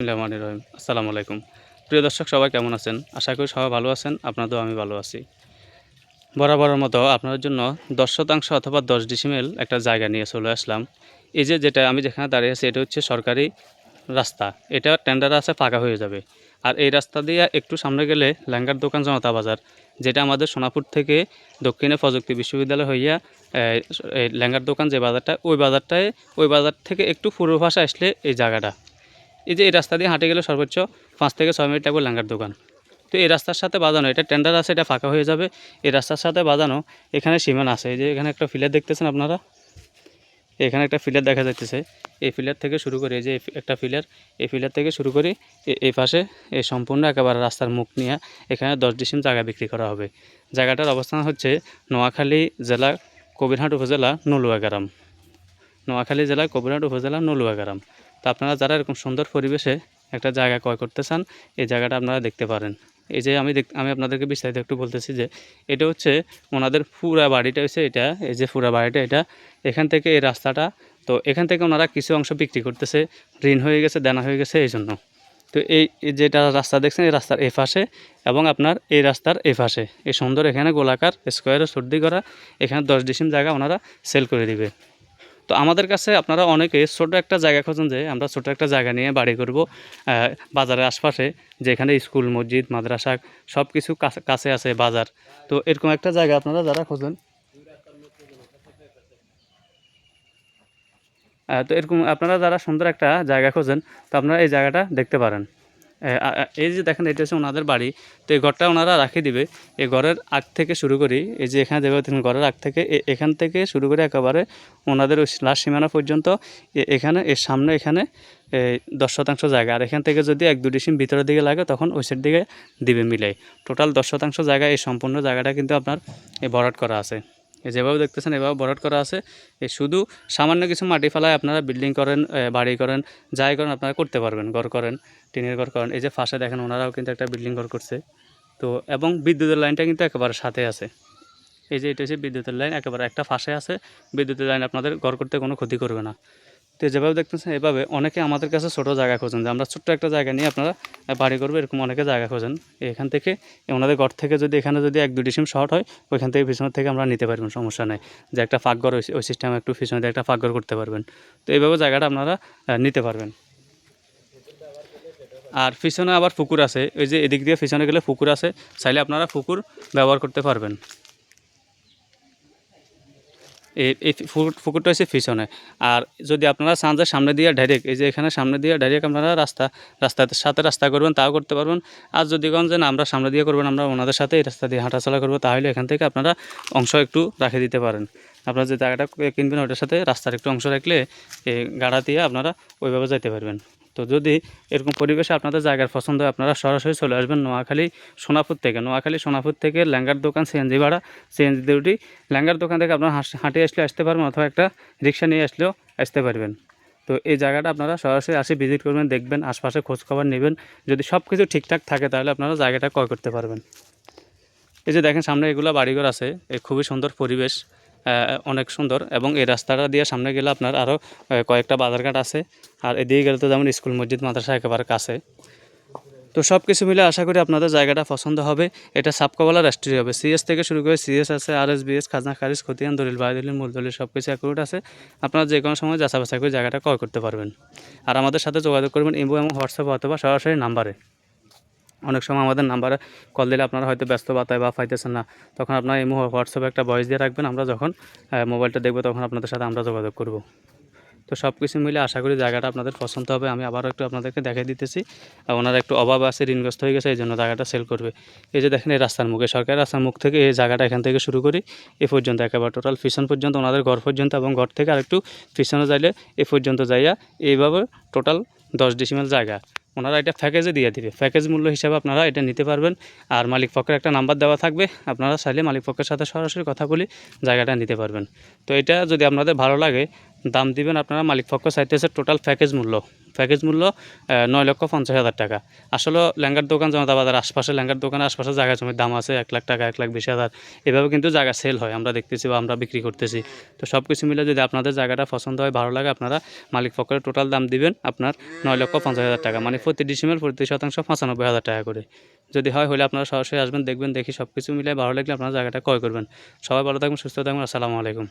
রহমানির রহিম। আসসালামু আলাইকুম। প্রিয় দর্শক, সবাই কেমন আছেন? আশা করি সবাই ভালো আছেন, আপনাদেরও আমি ভালো আছি। বরাবরের মতো আপনার জন্য দশ শতাংশ অথবা দশ ডিসিমেল একটা জায়গা নিয়ে চলে আসলাম। এই যে যেটা আমি যেখানে দাঁড়িয়ে আছি, এটা হচ্ছে সরকারি রাস্তা। এটা টেন্ডার আছে, ফাঁকা হয়ে যাবে। আর এই রাস্তা দিয়ে একটু সামনে গেলে ল্যাঙ্গার দোকান জনতা বাজার, যেটা আমাদের সোনাপুর থেকে দক্ষিণে প্রযুক্তি বিশ্ববিদ্যালয় হইয়া ল্যাঙ্গার দোকান যে বাজারটা, ওই বাজারটায়, ওই বাজার থেকে একটু পূর্ব ভাষা আসলে এই জায়গাটা। এই যে এই রাস্তা দিয়ে হাঁটে গেলে সর্বোচ্চ পাঁচ থেকে ছয় মিনিট লাগবে ল্যাঙ্গার দোকান। তো এই রাস্তার সাথে বাজানো এটা টেন্ডার আছে, এটা ফাঁকা হয়ে যাবে। এই রাস্তার সাথে বাজানো এখানে সীমানা আছে। এই যে এখানে একটা ফিলার দেখতেছেন আপনারা? এখানে একটা ফিলার দেখা যাচ্ছে এই ফিলার থেকে শুরু করে, এই যে একটা ফিলার এই ফিলার থেকে শুরু করে এই পাশে এই সম্পূর্ণ একেবারে রাস্তার মুখ নিয়ে এখানে দশ ডিসিম জায়গা বিক্রি করা হবে। জায়গাটার অবস্থান হচ্ছে নোয়াখালী জেলা, কবিরহাট উপজেলা, নলুয়া গ্রাম। নোয়াখালী জেলা, কবিরহাট উপজেলা, নলুয়া গ্রাম। তো আপনারা যারা এরকম সুন্দর পরিবেশে একটা জায়গা ক্রয় করতে চান, এই জায়গাটা আপনারা দেখতে পারেন। এই যে আমি দেখ, আমি আপনাদেরকে বিস্তারিত একটু বলতেছি যে, এটা হচ্ছে ওনাদের পুরা বাড়িটা হচ্ছে এটা, এই যে পুরা বাড়িটা এটা। এখান থেকে এই রাস্তাটা, তো এখান থেকে ওনারা কিছু অংশ বিক্রি করতেছে, ঋণ হয়ে গেছে, দেনা হয়ে গেছে এই জন্য। তো এই যেটা রাস্তা দেখছেন, এই রাস্তার এ পাশে এবং আপনার এই রাস্তার এ পাশে। এই সুন্দর এখানে গোলাকার, স্কোয়ারে সর্দি করা, এখানে দশ ডিসিম জায়গা ওনারা সেল করে দিবে। তো আমাদের কাছে আপনারা অনেকে ছোট একটা জায়গা খোঁজেন যে আমরা ছোট একটা জায়গা নিয়ে বাড়ি করব বাজারের আশপাশে, যেখানে স্কুল, মসজিদ, মাদ্রাসা সব কিছু, কাছে- আছে বাজার। তো এরকম একটা জায়গা আপনারা যারা খোঁজেন তো এরকম আপনারা যারা সুন্দর একটা জায়গা খোঁজেন, তো আপনারা এই জায়গাটা দেখতে পারেন। এই যে দেখেন, এটা হচ্ছে ওনাদের বাড়ি। তো এই ঘরটা ওনারা রাখে দিবে। এই ঘরের আগ থেকে শুরু করি, এই যে এখানে দেখুন ঘরের আগ থেকে এখান থেকে শুরু করে একেবারে ওনাদের ওই লাস্ট সীমানা পর্যন্ত। এখানে, এর সামনে এখানে দশ শতাংশ জায়গা। আর এখান থেকে যদি এক দুটি সিম ভিতরের দিকে লাগে, তখন ওই সাইড দিকে দিবে মিলাই টোটাল দশ শতাংশ জায়গা এই সম্পূর্ণ জায়গাটা কিন্তু আপনার ভরাট করা আছে। যেভাবে দেখতেছেন, এভাবে বরাট করা আছে। এই শুধু সামান্য কিছু মাটি ফেলায় আপনারা বিল্ডিং করেন বাড়ি করেন, যাই করেন আপনারা করতে পারবেন, ঘর করেন, টিনের ঘর করেন। এই যে ফাঁসে দেখেন ওনারাও কিন্তু একটা বিল্ডিং ঘর করছে। তো, এবং বিদ্যুতের লাইনটা কিন্তু একেবারে সাথে আছে। এই যে এটা হচ্ছে বিদ্যুতের লাইন, একেবারে একটা ফাঁসে আছে। বিদ্যুতের লাইন আপনাদের ঘর করতে কোনো ক্ষতি করবে না। তো যেভাবে দেখতেছেন, এভাবে অনেকে আমাদের কাছে ছোটো জায়গা খোঁজেন। যে আমরা ছোট্ট একটা জায়গা নিয়ে আপনারা বাড়ি করব, এরকম অনেকে জায়গা খোঁজেন। এখান থেকে ওনাদের ঘর থেকে যদি এখানে যদি এক দুটি সিম শর্ট হয়, ওইখান থেকে পিছনের থেকে আমরা নিতে পারবেন, সমস্যা নেই। যে একটা ফাঁকঘর ওই সিস্টেমে একটু পিছনে দিয়ে একটা ফাঁকঘর করতে পারবেন। তো এইভাবে জায়গাটা আপনারা নিতে পারবেন। আর পিছনে আবার পুকুর আছে। ওই যে এদিক দিয়ে পিছনে গেলে পুকুর আছে, চাইলে আপনারা পুকুর ব্যবহার করতে পারবেন। এই এই পুকুর- পুকুরটা হচ্ছে পিছনে আর যদি আপনারা চান যে সামনে দিয়ে ডাইরেক্ট এই যে এখানে সামনে দিয়ে ডাইরেক্ট আপনারা রাস্তা রাস্তার সাথে রাস্তা করবেন, তাও করতে পারবেন। আর যদি কোন যে আমরা সামনে দিয়ে করবেন আমরা ওনাদের সাথে এই রাস্তা দিয়ে হাঁটাচলা করব, তাহলে এখান থেকে আপনারা অংশ একটু রাখে দিতে পারেন। আপনারা যে জায়গাটা কিনবেন, ওটার সাথে রাস্তার একটু অংশ রাখলে এই গাড়া দিয়ে আপনারা ওইভাবে যেতে পারবেন। তো যদি এরকম পরিবেশে আপনাদের জায়গার পছন্দ হয়, আপনারা সরাসরি চলে আসবেন নোয়াখালী সোনাপুর থেকে। নোয়াখালী সোনাপুর থেকে ল্যাঙ্গার দোকান সিএনজি ভাড়া সিএনজি ডিউটি ল্যাঙ্গার দোকান থেকে আপনারা হাঁস- হাঁটে আসলে আসতে পারবেন অথবা একটা রিক্সা নিয়ে আসলেও আসতে পারবেন। তো এই জায়গাটা আপনারা সরাসরি আসে ভিজিট করবেন, দেখবেন, আশপাশে খোঁজখবর নেবেন। যদি সব কিছু ঠিকঠাক থাকে তাহলে আপনারা জায়গাটা ক্রয় করতে পারবেন। এই যে দেখেন সামনে এগুলো বাড়িঘর আছে খুবই সুন্দর পরিবেশ। অনেক সুন্দর এবং এই রাস্তাটা দিয়ে সামনে গেলে আপনার আরও কয়েকটা বাজারঘাট আছে। আর এদিকে গেলে তো যেমন স্কুল, মসজিদ, মাদ্রাসা একেবারে কাছে। তো সব কিছু মিলে আশা করি আপনাদের জায়গাটা পছন্দ হবে। এটা সাবকবালা রাষ্ট্রীয় হবে। সিএস থেকে শুরু করে সিএস আছে আর এস বিএস খাজনা, খারিজ, খতিয়ান, দলিল বায়ু দলিল মূল দলিল সব কিছু অ্যাকুরেট আছে। আপনারা যে কোনো সময় যাচা বাছাই করে জায়গাটা ক্রয় করতে পারবেন। আর আমাদের সাথে যোগাযোগ করবেন ইমো এবং হোয়াটসঅ্যাপ অথবা সরাসরি নাম্বারে। অনেক সময় আমাদের নাম্বারে কল দিলে আপনারা হয়তো ব্যস্ত বাতায় বা পাইতেছেন না। তখন আপনার ইমো হোয়াটসঅ্যাপে একটা ভয়েস দিয়ে রাখবেন, আমরা যখন মোবাইলটা দেখব তখন আপনাদের সাথে আমরা যোগাযোগ করব। তো সব কিছু মিলে আশা করি জায়গাটা আপনাদের পছন্দ হবে। আমি আবারও একটু আপনাদেরকে দেখিয়ে দিতেছি ওনার একটু অভাব আছে ঋণগ্রস্ত হয়ে গেছে, এই জন্য জায়গাটা সেল করবে। এই যে দেখেন এই রাস্তার মুখে, সরকারি রাস্তার মুখ থেকে এই জায়গাটা এখান থেকে শুরু করি, এ পর্যন্ত একেবারে টোটাল পিছন পর্যন্ত, ওনাদের ঘর পর্যন্ত এবং ঘর থেকে আরেকটু পিছনে যাইলে এ পর্যন্ত যাইয়া এইভাবে টোটাল দশ ডিসিমেল জায়গা। ওনারা এটা প্যাকেজে দিয়ে দিবে। প্যাকেজ মূল্য হিসাবে আপনারা এটা নিতে পারবেন। আর মালিক পক্ষের একটা নাম্বার দেওয়া থাকবে। আপনারা চাইলে মালিক পক্ষের সাথে সরাসরি কথা বলে জায়গাটা নিতে পারবেন। তো এটা যদি আপনাদের ভালো লাগে, দাম দিবেন আপনারা মালিক পক্ষ চাইতেছে টোটাল প্যাকেজ মূল্য। প্যাকেজ মূল্য নয় লক্ষ পঞ্চাশ হাজার টাকা। আসলে ল্যাঙ্গার দোকান, জনতা বাজার আশপাশে লেঙ্গার দোকানের আশপাশে জায়গা জমির দাম আছে এক লাখ টাকা, এক লাখ বিশ হাজার। এভাবে কিন্তু জায়গা সেল হয়, আমরা দেখতেছি বা আমরা বিক্রি করতেছি। তো সব কিছু মিলে যদি আপনাদের জায়গাটা পছন্দ হয়, ভালো লাগে, আপনারা মালিক পক্ষের টোটাল দাম দিবেন আপনার নয় লক্ষ পঞ্চাশ হাজার টাকা মানে প্রতি ডিসিমেল প্রতি শতাংশ পঁচানব্বই হাজার টাকা করে। যদি হয়, হলে আপনারা সরাসরি আসবেন, দেখবেন, দেখি সব কিছু মিলে ভালো লাগলে আপনারা জায়গাটা ক্রয় করবেন। সবাই ভালো থাকবেন, সুস্থ থাকবেন, আসসালামু আলাইকুম।